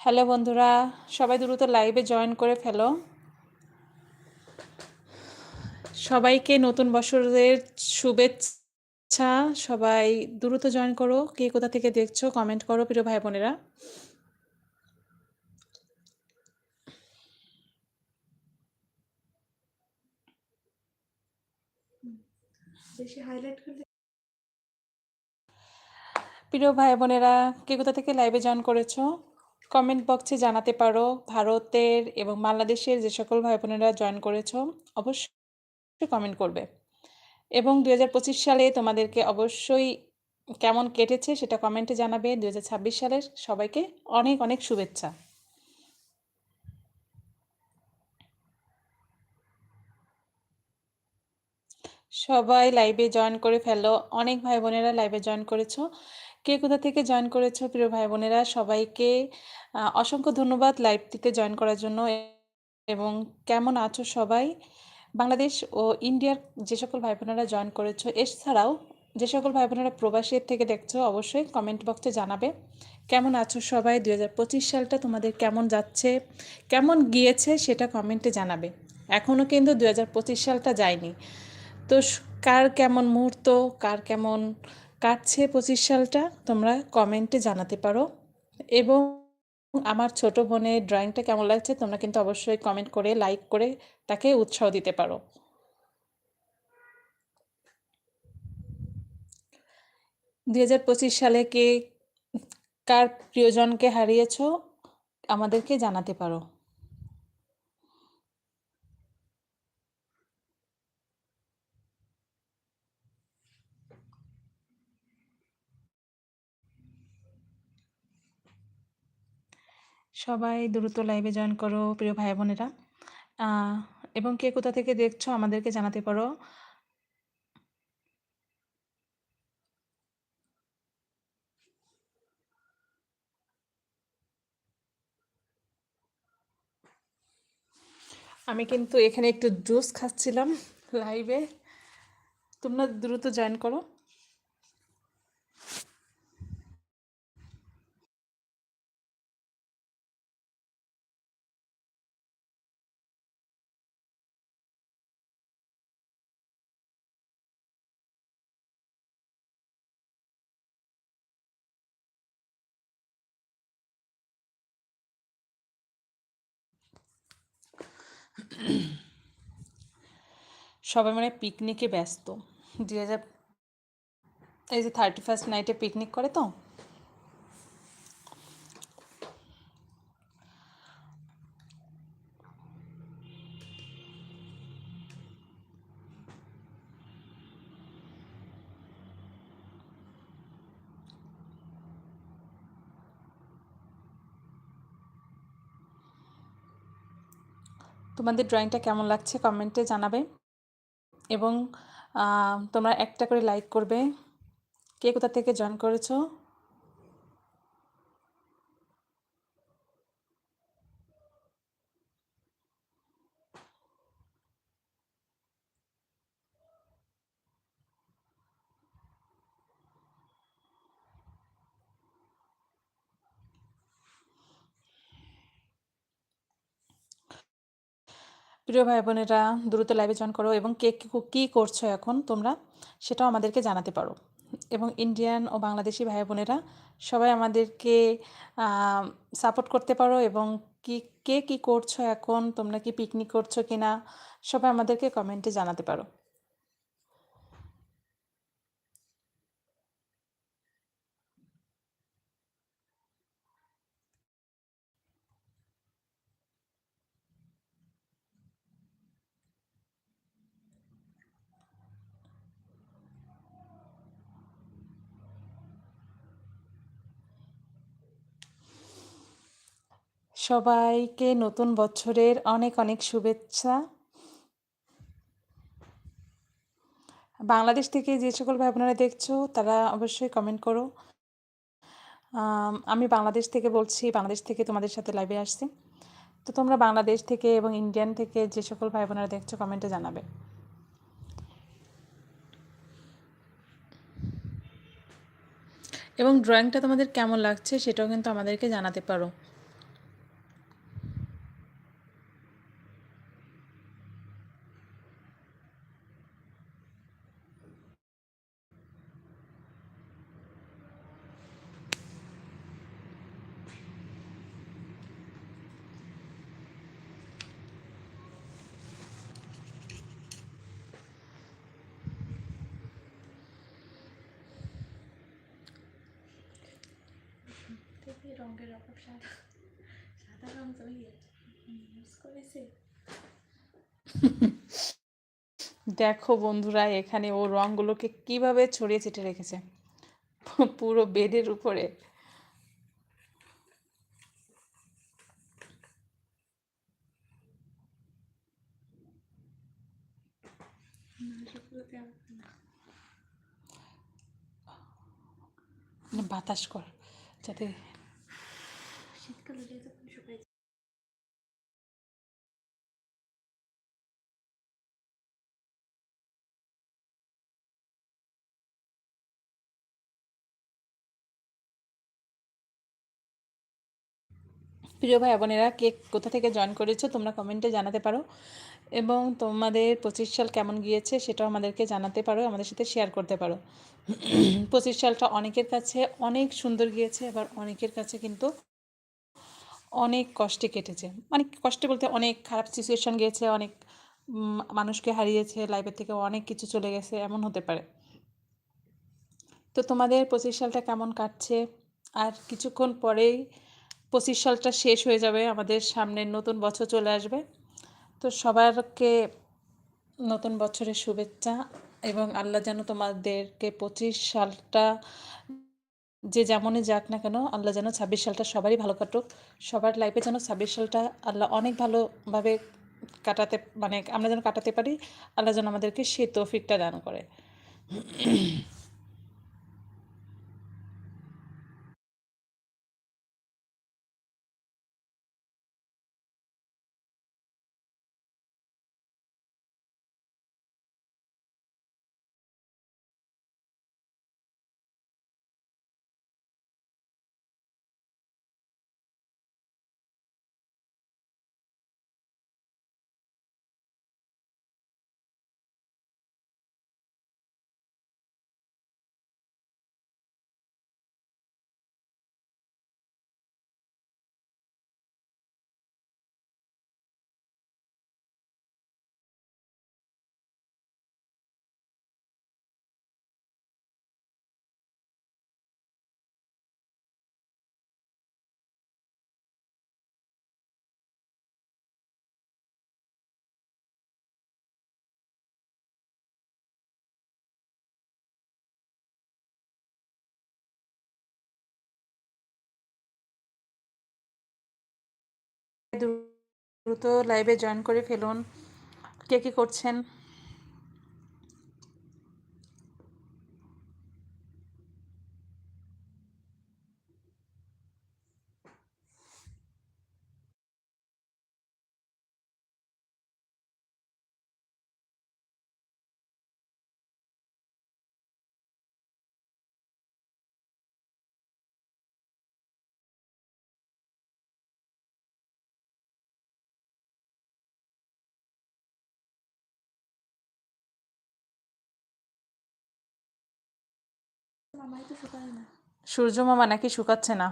Hello বন্ধুরা সবাই দ্রুত লাইভে জয়েন করে ফেলো। সবাইকে নতুন বছরের শুভেচ্ছা সবাই দ্রুত জয়েন করো। কে কোথা থেকে দেখছ কমেন্ট করো প্রিয় ভাই বোনেরা। বেশি হাইলাইট করলে প্রিয় ভাই বোনেরা কে কোথা থেকে লাইভে জয়েন করেছ? কমেন্ট বক্সে জানাতে পারো, ভারতের এবং বাংলাদেশের যে সকল ভাই বোনেরা জয়েন করেছ, অবশ্যই কমেন্ট করবে। এবং দুই হাজার পঁচিশ সালে তোমাদেরকে অবশ্যই কেমন কেটেছে সেটা কমেন্টে জানাবে। দুহাজার ছাব্বিশ সালের সবাইকে অনেক অনেক শুভেচ্ছা। সবাই লাইভে জয়েন করে ফেলো। অনেক ভাই বোনেরা লাইভে জয়েন করেছ। কে কোথা থেকে জয়েন করেছ? প্রিয় ভাই বোনেরা সবাইকে অসংখ্য ধন্যবাদ লাইভটিতে জয়েন করার জন্য এবং কেমন আছো সবাই? বাংলাদেশ ও ইন্ডিয়ার যে সকল ভাই বোনেরা জয়েন করেছ, এছাড়াও যে সকল ভাই বোনেরা প্রবাসীর থেকে দেখছ, অবশ্যই কমেন্ট বক্সে জানাবে। কেমন আছো সবাই? দু হাজার পঁচিশ সালটা তোমাদের কেমন যাচ্ছে? কেমন গিয়েছে সেটা কমেন্টে জানাবে। এখনও কিন্তু দু হাজার পঁচিশ সালটা যায়নি। তো কার কেমন মুহূর্ত, কার কেমন কাটছে পঁচিশ সালটা তোমরা কমেন্টে জানাতে পারো। এবং আমার ছোট বোনের ড্রয়িংটা কেমন লাগছে তোমরা কিন্তু অবশ্যই কমেন্ট করে, লাইক করে তাকে উৎসাহ দিতে পারো। দুই হাজার পঁচিশ সালে কে, কার প্রিয়জনকে হারিয়েছো আমাদেরকে জানাতে পারো। সবাই দ্রুত লাইভে জয়েন করো, প্রিয় ভাই বোনেরা। এবং কে কোথা থেকে দেখছ আমাদেরকে জানাতে পারো। আমি কিন্তু এখানে একটু জুস খাচ্ছিলাম লাইভে তোমরা দ্রুত জয়েন করো। সবাই মানে পিকনিকে ব্যস্ত। হাজার এই যে থার্টি ফার্স্ট নাইটে পিকনিক করে তো? তোমাদের ড্রয়িংটা কেমন লাগছে কমেন্টে জানাবে। এবং তোমরা একটা করে লাইক করবে। কে কোথা থেকে জয়েন করেছ? প্রিয় ভাই বোনেরা দ্রুত লাইভে জয়েন করো এবং কে কি- কি করছ এখন তোমরা সেটাও আমাদেরকে জানাতে পারো। এবং ইন্ডিয়ান ও বাংলাদেশি ভাই বোনেরা সবাই আমাদেরকে সাপোর্ট করতে পারো এবং কি, কে কী করছ এখন, তোমরা কি পিকনিক করছ কিনা সবাই আমাদেরকে কমেন্টে জানাতে পারো। সবাইকে নতুন বছরের অনেক অনেক শুভেচ্ছা। বাংলাদেশ থেকে যে সকল ভাই বোনেরা দেখছ, তারা অবশ্যই কমেন্ট করো। আমি বাংলাদেশ থেকে বলছি, বাংলাদেশ থেকে তোমাদের সাথে লাইভে আসছি। তো তোমরা বাংলাদেশ থেকে এবং ইন্ডিয়ান থেকে যে সকল ভাই বোনেরা দেখছ কমেন্টে জানাবে। এবং ড্রয়িংটা তোমাদের কেমন লাগছে, সেটাও কিন্তু আমাদেরকে জানাতে পারো। রঙের অভাব সাদা সাদা রং ইউজ করেছে। দেখো বন্ধুরা এখানে ও রঙগুলোকে কীভাবে ছড়িয়ে ছিটে রেখেছে। পুরো বেডের উপরে। মানে বাতাস কর যাতে শুকাই প্রিয় ভাই, বোনেরা, কে কোথা থেকে জয়েন করেছ তোমরা কমেন্টে জানাতে পারো। এবং তোমাদের পঁচিশ সাল কেমন গিয়েছে সেটাও আমাদেরকে জানাতে পারো, আমাদের সাথে শেয়ার করতে পারো। পঁচিশ সালটা অনেকের কাছে অনেক সুন্দর গিয়েছে, আবার অনেকের কাছে কিন্তু অনেক কষ্টে কেটেছে। অনেক কষ্টে বলতে অনেক খারাপ সিচুয়েশান গিয়েছে, অনেক মানুষকে হারিয়েছে লাইফের থেকে অনেক কিছু চলে গেছে, এমন হতে পারে। তো তোমাদের পঁচিশ সালটা কেমন কাটছে? আর কিছুক্ষণ পরেই পঁচিশ সালটা শেষ হয়ে যাবে, আমাদের সামনের নতুন বছর চলে আসবে। তো সবারকে নতুন বছরের শুভেচ্ছা এবং আল্লাহ যেন তোমাদেরকে পঁচিশ সালটা যে যেমনই যাক না কেন, আল্লাহ যেন ছাব্বিশ সালটা সবারই ভালো কাটুক। সবার লাইফে যেন ছাব্বিশ সালটা আল্লাহ অনেক ভালোভাবে কাটাতে মানে আমরা যেন কাটাতে পারি, আল্লাহ যেন আমাদেরকে সে তৌফিকটা দান করে। দ্রুত লাইভে জয়েন করে ফেলুন। কে কী করছেন? সূর্য মামা নাকি শুকাচ্ছে না?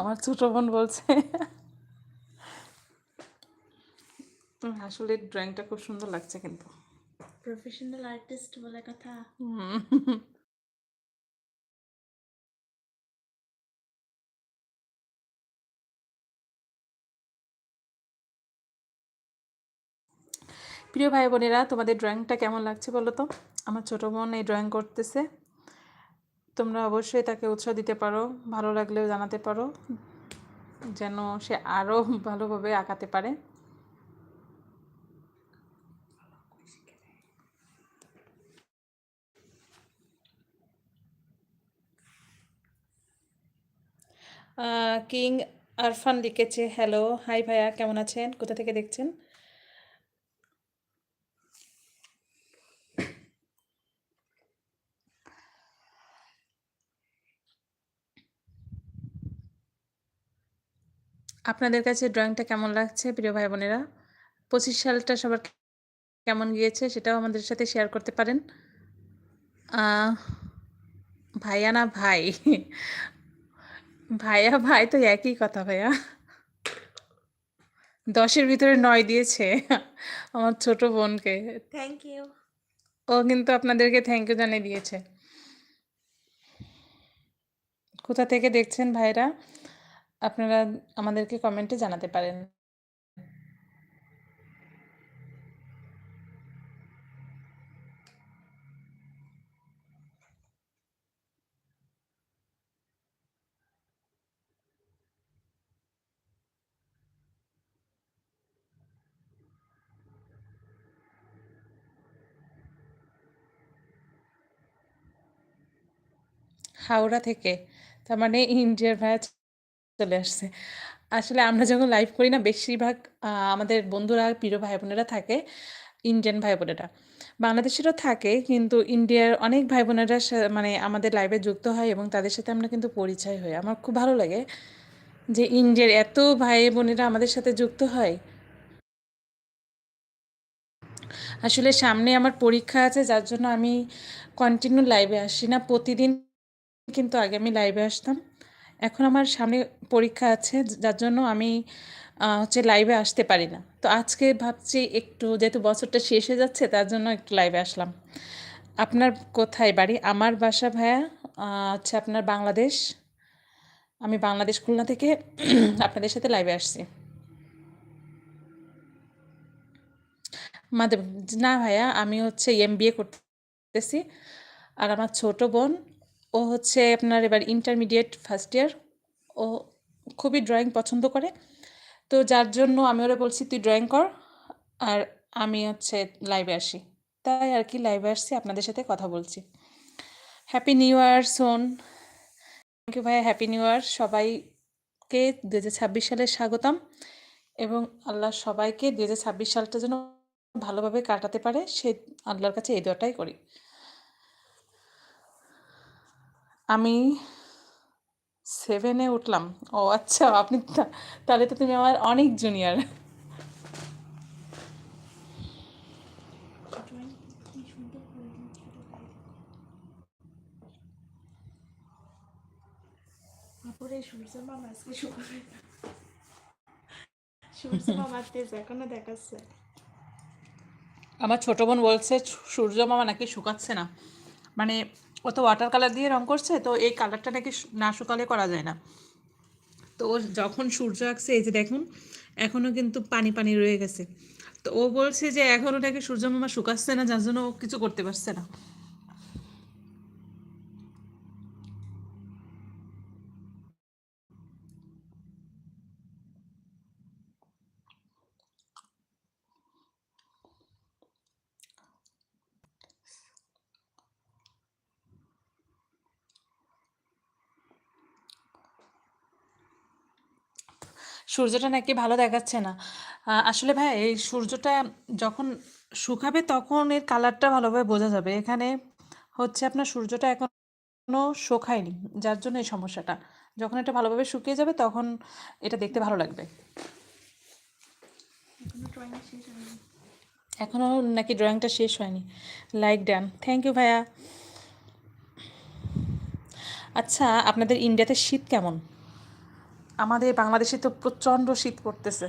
আমার ছোট বোন বলছে। আসলে ড্রয়িংটা খুব সুন্দর লাগছে কিন্তু। প্রফেশনাল আর্টিস্ট বলে কথা। প্রিয় ভাই বোনেরা তোমাদের ড্রয়িংটা কেমন লাগছে বলো তো? আমার ছোট বোন এই ড্রয়িং করতেছে। তোমরা অবশ্যই তাকে উৎসাহ দিতে পারো, ভালো লাগলেও জানাতে পারো, যেন সে আরও ভালোভাবে আঁকাতে পারে। কিং আরফান লিখেছে হ্যালো, হাই ভাইয়া, কেমন আছেন? কোথা থেকে দেখছেন? আপনাদের কাছে ড্রয়িংটা কেমন লাগছে প্রিয় ভাই বোনেরা পঁচিশ সালটা সবার কেমন গিয়েছে সেটাও আমাদের সাথে শেয়ার করতে পারেন। ভাইয়া না ভাই? ভাইয়া ভাই তো একই কথা ভাইয়া। দশের ভিতরে নয় দিয়েছে আমার ছোট বোনকে। থ্যাংক ইউ ও কিন্তু আপনাদেরকে থ্যাংক ইউ জানিয়ে দিয়েছে। কোথা থেকে দেখছেন ভাইরা? আপনারা আমাদেরকে কমেন্টে জানাতে পারেন। হাওড়া থেকে। তার মানে ইন্ডিয়ার ভাইয়া চলে আসছে। আসলে আমরা যখন লাইভ করি না, বেশিরভাগ আমাদের বন্ধুরা, প্রিয় ভাই বোনেরা থাকে ইন্ডিয়ান ভাই বোনেরা বাংলাদেশেরও থাকে, কিন্তু ইন্ডিয়ার অনেক ভাই বোনেরা মানে আমাদের লাইভে যুক্ত হয় এবং তাদের সাথে আমরা কিন্তু পরিচয় হই। আমার খুব ভালো লাগে যে ইন্ডিয়ার এত ভাই বোনেরা আমাদের সাথে যুক্ত হয়। আসলে সামনে আমার পরীক্ষা আছে, যার জন্য আমি কন্টিনিউ লাইভে আসি না। প্রতিদিন কিন্তু আগে আমি লাইভে আসতাম। এখন আমার সামনে পরীক্ষা আছে যার জন্য আমি হচ্ছে লাইভে আসতে পারি না। তো আজকে ভাবছি একটু যেহেতু বছরটা শেষ হয়ে যাচ্ছে তার জন্য একটু লাইভে আসলাম। আপনার কোথায় বাড়ি? আমার বাসা আহ, হচ্ছে আপনার বাংলাদেশ। আমি বাংলাদেশ খুলনা থেকে আপনাদের সাথে লাইভে আসছি। মাধব না ভাইয়া আমি হচ্ছে এমবিএ করতেছি। আর আমার ছোট বোন ও হচ্ছে আপনার এবার ইন্টারমিডিয়েট ফার্স্ট ইয়ার ও খুবই ড্রয়িং পছন্দ করে। তো যার জন্য আমি ওরা বলছি, তুই ড্রয়িং কর, আর আমি হচ্ছে লাইভে আসি। তাই আর কি লাইভে আসছি, আপনাদের সাথে কথা বলছি। হ্যাপি নিউ ইয়ার সোন। থ্যাংক ইউ ভাই হ্যাপি নিউ ইয়ার সবাইকে দু হাজার ছাব্বিশ সালে স্বাগতম, এবং আল্লাহ সবাইকে দু হাজার ছাব্বিশ সালটা যেন ভালোভাবে কাটাতে পারে, সে আল্লাহর কাছে এই দোয়াটাই করি। আমি সেভেনে উঠলাম। ও আচ্ছা আপনি তাহলে তো তুমি আমার অনেক জুনিয়র আমার ছোট বোন বলছে সূর্য মামা নাকি শুকাচ্ছে না। মানে ও তো ওয়াটার কালার দিয়ে রং করছে, তো এই কালারটা নাকি না শুকালে করা যায় না। তো যখন সূর্য আঁকছে, এই যে দেখুন এখনও কিন্তু পানি পানি রয়ে গেছে। তো ও বলছে যে এখনও নাকি সূর্য মামা শুকাচ্ছে না, যার জন্য ও কিছু করতে পারছে না। সূর্যটা নাকি ভালো দেখাচ্ছে না। আসলে ভাই, এই সূর্যটা যখন শুকাবে তখন এর কালারটা ভালোভাবে বোঝা যাবে। এখানে হচ্ছে আপনার সূর্যটা এখনও শুকায়নি, যার জন্য এই সমস্যাটা। যখন এটা ভালোভাবে শুকিয়ে যাবে তখন এটা দেখতে ভালো লাগবে। এখনও নাকি ড্রয়িংটা শেষ হয়নি। লাইক ডান থ্যাংক ইউ ভাইয়া। আচ্ছা আপনাদের ইন্ডিয়াতে শীত কেমন? আমাদের বাংলাদেশে তো প্রচণ্ড শীত পড়তেছে।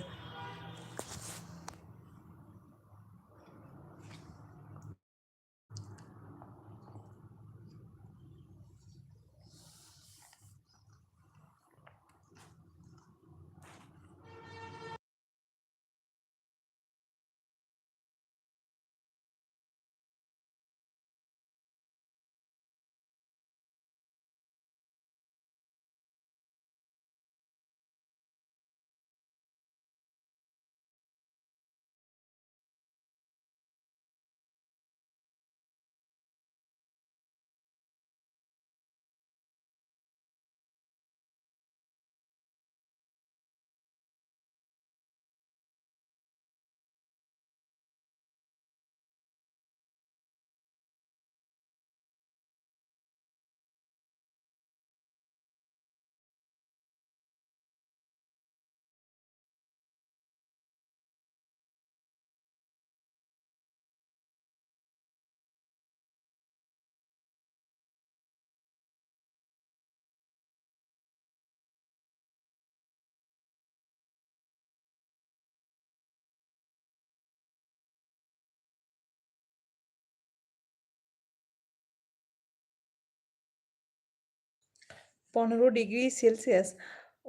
পনেরো ডিগ্রি সেলসিয়াস।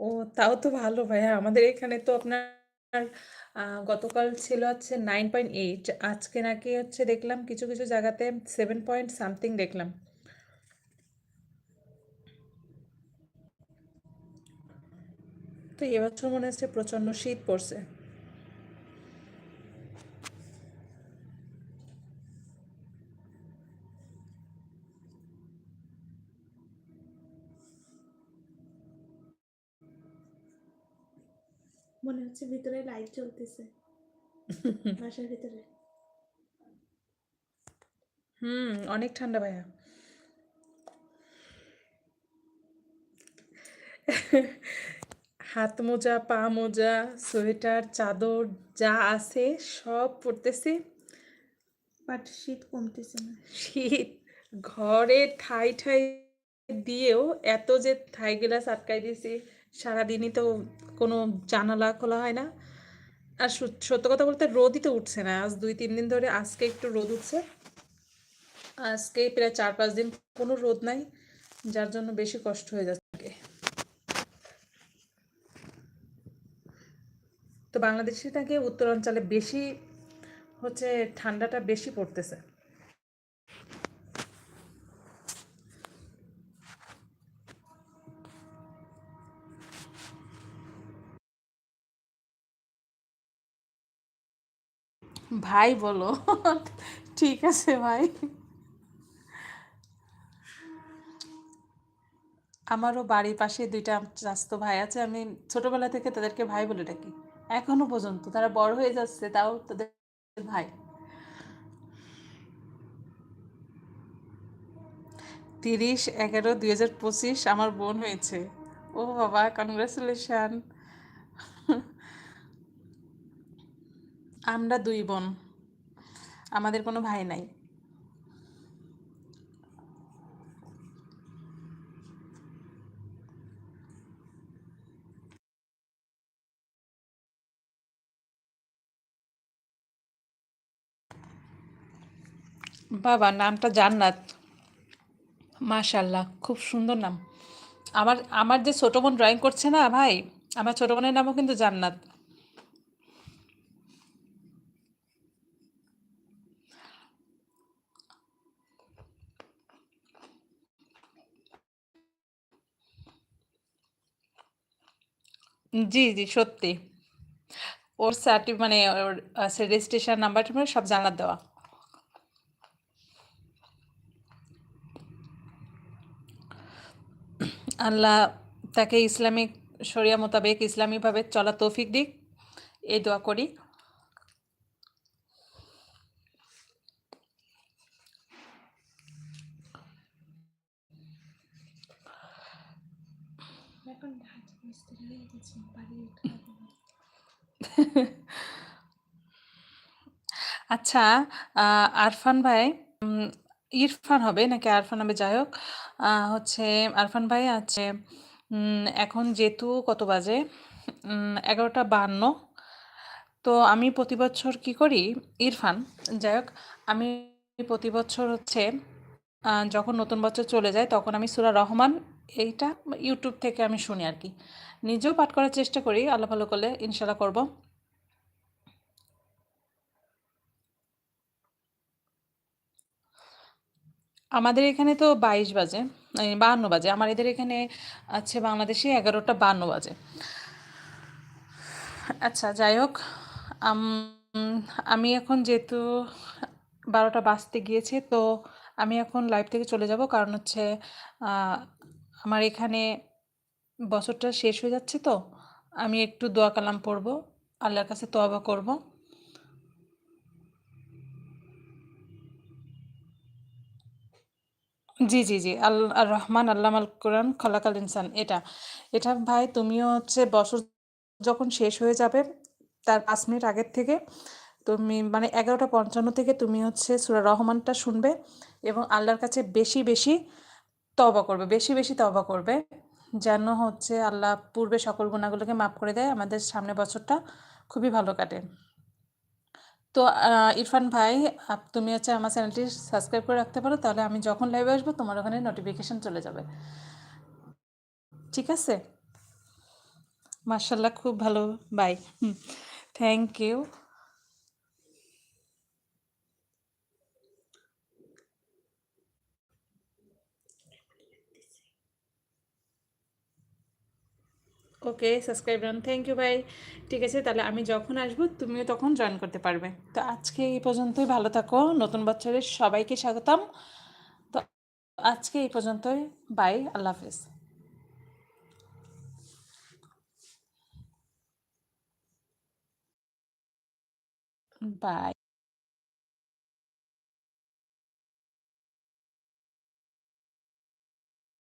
ও তাও তো ভালো ভাইয়া। আমাদের এখানে তো আপনার গতকাল ছিল হচ্ছে নাইন পয়েন্ট এইট আজকে নাকি হচ্ছে দেখলাম কিছু কিছু জায়গাতে সেভেন পয়েন্ট সামথিং দেখলাম। তো এবছর মনে হচ্ছে প্রচণ্ড শীত পড়ছে। মনে হচ্ছে ভিতরে লাইট জ্বলতেছে। বাসার ভিতরে। হুম অনেক ঠান্ডা ভাইয়া। হাত মোজা পা মোজা সোয়েটার চাদর যা আছে সব পরতেছি। বাট শীত কমতেছে না। শীত ঘরে ঠাই ঠাই দিয়েও এত যে থাই গ্লাস আটকাই দিয়েছি সারাদিনই তো কোনো জানালা খোলা হয় না। আর সত্য কথা বলতে রোদই তো উঠছে না। আজ দুই তিন দিন ধরে আজকে একটু রোদ উঠছে। আজকে প্রায় চার পাঁচ দিন কোনো রোদ নাই, যার জন্য বেশি কষ্ট হয়ে যাচ্ছে তো বাংলাদেশে নাকি উত্তরাঞ্চলে বেশি হচ্ছে ঠান্ডাটা বেশি পড়তেছে। ভাই বলো। ঠিক আছে ভাই। আমারও বাড়ির পাশে দুইটা চাস্তো ভাই আছে। আমি ছোটবেলা থেকে তাদেরকে ভাই বলে ডাকি। এখনও পর্যন্ত তারা বড় হয়ে যাচ্ছে, তাও তাদের ভাই। তিরিশ এগারো দুই হাজার পঁচিশ আমার বোন হয়েছে। ও বাবা কনগ্রাচুলেশন আমরা দুই বোন। আমাদের কোনো ভাই নাই। বাবা, নামটা জান্নাত। মাশাল্লাহ খুব সুন্দর নাম। আমার আমার যে ছোটো বোন ড্রয়িং করছে না ভাই, আমার ছোটো বোনের নামও কিন্তু জান্নাত। জি জি, সত্যি। ওর সার্টি মানে ওর রেজিস্ট্রেশন নাম্বার টাম্বার সব জানার দেওয়া। আল্লাহ তাকে ইসলামিক, শরিয়া মোতাবেক ইসলামীভাবে চলা তৌফিক দিক। এই দোয়া করি এখন ঢাকা মিস্ত্রি হয়ে গেছে বাড়ি আচ্ছা আরফান ভাই ইরফান হবে নাকি আরফান হবে? যাই হোক হচ্ছে আরফান ভাই আছে এখন যেহেতু কত বাজে? এগারোটা বান্ন। তো আমি প্রতি বছর কী করি? ইরফান, যাই হোক, আমি প্রতি বছর হচ্ছে যখন নতুন বছর চলে যায়, তখন আমি সুরা রহমান এইটা ইউটিউব থেকে আমি শুনি আর কি। নিজেও পাঠ করার চেষ্টা করি, আল্লাহ ভালো করলে ইনশাল্লাহ করব। আমাদের এখানে তো বাইশ বাজে এই বাহান্ন বাজে, আমার এদের এখানে আছে বাংলাদেশে এগারোটা বান্ন বাজে। আচ্ছা যাই হোক, আমি এখন যেহেতু বারোটা বাজতে গিয়েছে, তো আমি এখন লাইভ থেকে চলে যাব, কারণ হচ্ছে আমার এখানে বছরটা শেষ হয়ে যাচ্ছে তো, আমি একটু দোয়া কালাম পড়ব, আল্লাহর কাছে তওবা করব। জি জি জি, আল, আর রহমান আল্লাহ আল কোরআন খলাকাল ইনসান, এটা। এটা ভাই তুমিও হচ্ছে বছর যখন শেষ হয়ে যাবে, তার পাঁচ মিনিট আগের থেকে, তুমি মানে এগারোটা পঞ্চান্ন থেকে তুমি হচ্ছে সূরা রহমানটা শুনবে এবং আল্লাহর কাছে বেশি বেশি তওবা করবে, বেশি বেশি তওবা করবে। যেন হচ্ছে আল্লাহ পূর্বে সকল গুণাগুলোকে মাফ করে দেয়, আমাদের সামনের বছরটা খুবই ভালো কাটে। তো ইরফান ভাই তুমি হচ্ছে আমার চ্যানেলটি সাবস্ক্রাইব করে রাখতে পারো, তাহলে আমি যখন লাইভে আসব, তোমার ওখানে নোটিফিকেশন চলে যাবে। ঠিক আছে? মাশাল্লাহ খুব ভালো bye hmm thank you okay subscribe done thank you ভাই ঠিক আছে, তাহলে আমি যখন আসব, তুমিও তখন জয়েন করতে পারবে। তো আজকে এই পর্যন্তই, ভালো থাকো, নতুন বছরের সবাইকে স্বাগতম। তো আজকে এই পর্যন্তই বাই আল্লাহ হাফেজ। বাই